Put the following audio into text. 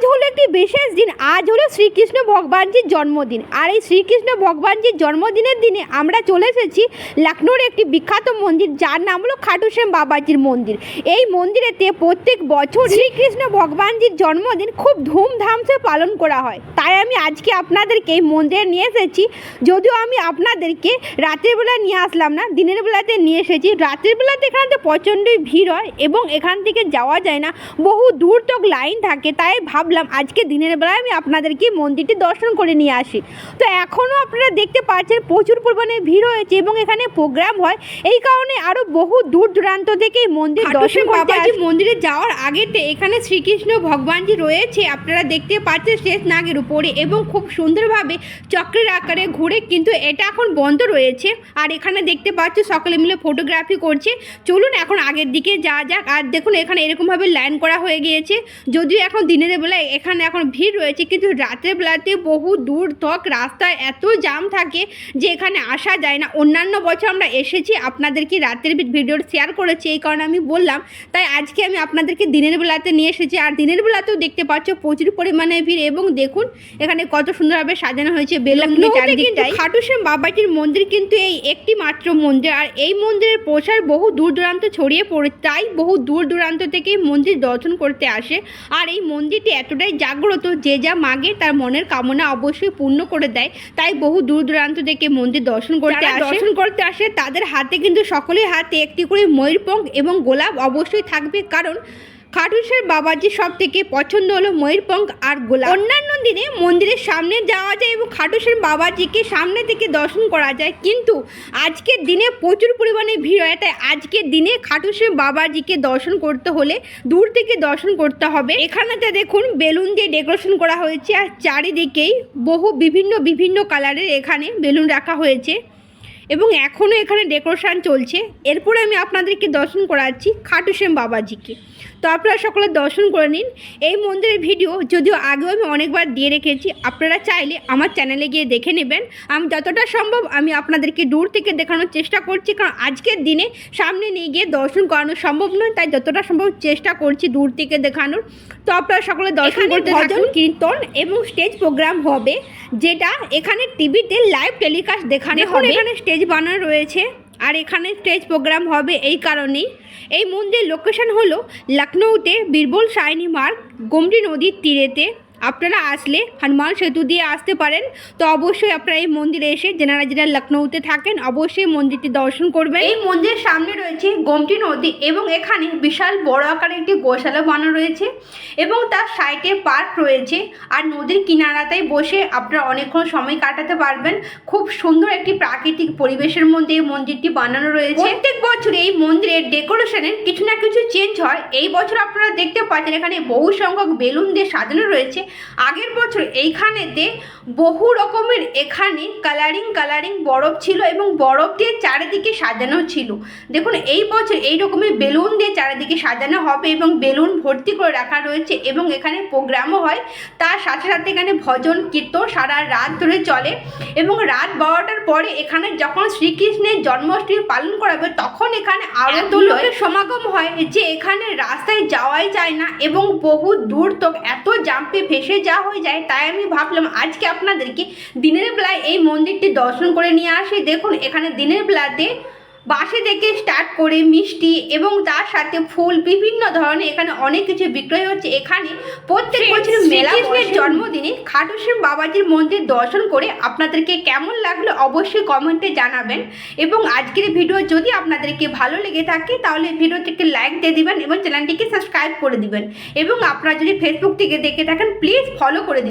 আজ হলো একটি বিশেষ দিন। আজ হলো শ্রীকৃষ্ণ ভগবানজির জন্মদিন। আর এই শ্রীকৃষ্ণ ভগবানজির জন্মদিনের দিনে আমরা চলে এসেছি লখনৌর একটি বিখ্যাত মন্দির যার নাম হলো খাটু শ্যাম বাবাজির মন্দির। এই মন্দিরেতে প্রত্যেক বছর শ্রীকৃষ্ণ ভগবানজির জন্মদিন খুব ধুমধামসে পালন করা হয়। তাই আমি আজকে আপনাদেরকে এই মন্দিরে নিয়ে এসেছি। যদিও আমি আপনাদেরকে রাতের বেলা নিয়ে আসলাম না দিনের বেলাতে নিয়ে এসেছি। রাতের বেলাতে এখানে তো প্রচণ্ডই ভিড় হয় এবং এখান থেকে যাওয়া যায় না। বহু দূর তক লাইন থাকে তাই ভাবলাম আজকে দিনের বেলায় আমি আপনাদেরকে মন্দিরটি দর্শন করে নিয়ে আসি। তো এখনও আপনারা দেখতে পাচ্ছেন প্রচুর পরিমাণে ভিড় হয়েছে এবং এখানে প্রোগ্রাম হয়। এই কারণে আরও বহু দূর দূরান্ত থেকে এই মন্দির দর্শন বাবাজি মন্দিরে যাওয়ার আগেতে এখানে শ্রীকৃষ্ণ ভগবানজি রয়েছে। আপনারা দেখতে পাচ্ছেন শেষ নাগের উপরে এবং খুব সুন্দরভাবে চক্রের আকারে ঘুরে কিন্তু এটা এখন বন্ধ রয়েছে। আর এখানে দেখতে পাচ্ছ সকলে মিলে ফটোগ্রাফি করছে। চলুন এখন আগের দিকে যা যাক। আর দেখুন এখানে এরকমভাবে লাইন করা হয়ে গিয়েছে। যদিও এখন দিনের বেলায় এখানে এখন ভিড় রয়েছে কিন্তু রাতের বেলাতে বহু দূর তক রাস্তায় এত জাম থাকে যে এখানে আসা যায় না। অন্যান্য বছর আমরা এসেছি আপনাদেরকে রাতের ভিডিও শেয়ার করেছি এই কারণে আমি বললাম। তাই আজকে আমি আপনাদেরকে দিনের বেলাতে নিয়ে এসেছি আর দিনের বেলাতেও দেখতে পাচ্ছ প্রচুর পরিমাণে ভিড় এবং দেখুন এখানে কত সুন্দরভাবে সাজানো হয়েছে বেলুন চারদিকটাই। খাটু বাবাজির মন্দির কিন্তু এই একটি মাত্র মন্দির আর এই মন্দিরের প্রসার বহু দূর দূরান্ত ছড়িয়ে পড়ে তাই বহু দূর দূরান্ত থেকে মন্দির দর্শন করতে আসে। আর এই মন্দিরটি এতটাই জাগ্রত যে যা মাগে তার মনের কামনা অবশ্যই পূর্ণ করে দেয়। তাই বহু দূর দূরান্ত থেকে মন্দির দর্শন করতে আসে। দর্শন করতে আসে তাদের হাতে কিন্তু সকলের হাতে একটি করে ময়ূরপঙ্খ এবং গোলাপ অবশ্যই থাকবে। কারণ খাটুসের বাবাজি সব থেকে পছন্দ হলো ময়ূরপঙ্খ আর গোলাপ। অন্যান্য দিনে মন্দিরের সামনে যাওয়া যায় এবং খাটুসের বাবাজিকে সামনে থেকে দর্শন করা যায়। কিন্তু আজকের দিনে প্রচুর পরিমাণে ভিড় হয়, তাই আজকের দিনে খাটুসের বাবাজিকে দর্শন করতে হলে দূর থেকে দর্শন করতে হবে। এখানেতে দেখুন, বেলুন দিয়ে ডেকোরেশন করা হয়েছে আর চারিদিকেই বহু বিভিন্ন বিভিন্ন কালারের এখানে বেলুন রাখা হয়েছে। এবং এখনও এখানে ডেকোরেশন চলছে। এরপরে আমি আপনাদেরকে দর্শন করাচ্ছি খাটুশ্যাম বাবাজিকে। তো আপনারা সকলে দর্শন করে নিন। এই মন্দিরের ভিডিও যদিও আগেও আমি অনেকবার দিয়ে রেখেছি আপনারা চাইলে আমার চ্যানেলে গিয়ে দেখে নেবেন। আমি যতটা সম্ভব আমি আপনাদেরকে দূর থেকে দেখানোর চেষ্টা করছি কারণ আজকের দিনে সামনে নিয়ে গিয়ে দর্শন করানো সম্ভব নয় তাই যতটা সম্ভব চেষ্টা করছি দূর থেকে দেখানোর। তো আপনারা সকলে দর্শন করতে ভজন কীর্তন এবং স্টেজ প্রোগ্রাম হবে। যেটা এখানে টিভিতে লাইভ টেলিকাস্ট দেখানো হবে। এখানে স্টেজ বানানো রয়েছে আর এখানে স্টেজ প্রোগ্রাম হবে এই কারণেই। এই মন্দিরের লোকেশন হলো লখনৌতে বীরবল সাইনি মার্গ গোমটি নদীর তীরেতে। আপনারা আসলে হনুমান সেতু দিয়ে আসতে পারেন। তো অবশ্যই আপনারা এই মন্দিরে এসে যেনারা যারা লখনৌতে থাকেন। অবশ্যই মন্দিরটি দর্শন করবেন। এই মন্দিরের সামনে রয়েছে গোমটি নদী এবং এখানে বিশাল বড় আকারের একটি গোশালা বানানো রয়েছে এবং তার সাইডে পার্ক রয়েছে। আর নদীর কিনারাতেই বসে আপনারা অনেকক্ষণ সময় কাটাতে পারবেন। খুব সুন্দর একটি প্রাকৃতিক পরিবেশের মধ্যে এই মন্দিরটি বানানো রয়েছে। প্রত্যেক বছর এই মন্দিরের ডেকোরেশনের কিছু না কিছু চেঞ্জ হয়। এই বছর আপনারা দেখতে পাচ্ছেন এখানে বহু সংখ্যক বেলুন দিয়ে সাজানো রয়েছে। আগের বছর এইখানেতে বহু রকমের এখানে কালারিং কালারিং বরফ ছিল এবং বরফ দিয়ে চারিদিকে সাজানো ছিল। দেখুন এই বছর এই রকমের বেলুন দিয়ে চারিদিকে সাজানো হবে এবং বেলুন ভর্তি করে রাখা রয়েছে এবং এখানে প্রোগ্রামও হয়। তার সাথে সাথে এখানে ভজন কীর্তন সারা রাত ধরে চলে এবং রাত বারোটার পরে এখানে যখন শ্রীকৃষ্ণের জন্মাষ্টমী পালন করা হবে তখন এখানে আরও লোকের সমাগম হয় যে এখানে রাস্তায় যাওয়াই যায় না এবং বহু দূর তো এত জাম্পে ভেসে যা হয়ে যায় তাই আমি ভাবলাম আজকে আপনাদেরকে দিনের বেলায় এই মন্দিরটি দর্শন করে নিয়ে আসি। দেখুন, এখানে দিনের বেলাতে বাসে থেকে স্টার্ট করে মিষ্টি এবং তার সাথে ফুল বিভিন্ন ধরনের এখানে অনেক কিছু বিক্রয় হচ্ছে। এখানে প্রত্যেক বছর মেলা জন্মদিনে খাটুশ্রী বাবাজির মন্দির দর্শন করে আপনাদেরকে কেমন লাগল অবশ্যই কমেন্টে জানাবেন। এবং আজকের ভিডিও যদি আপনাদেরকে ভালো লেগে থাকে তাহলে ভিডিওটিকে লাইক দিয়ে দিবেন এবং চ্যানেলটিকে সাবস্ক্রাইব করে দিবেন। এবং আপনারা যদি ফেসবুক থেকে দেখে থাকেন প্লিজ ফলো করে দিবেন।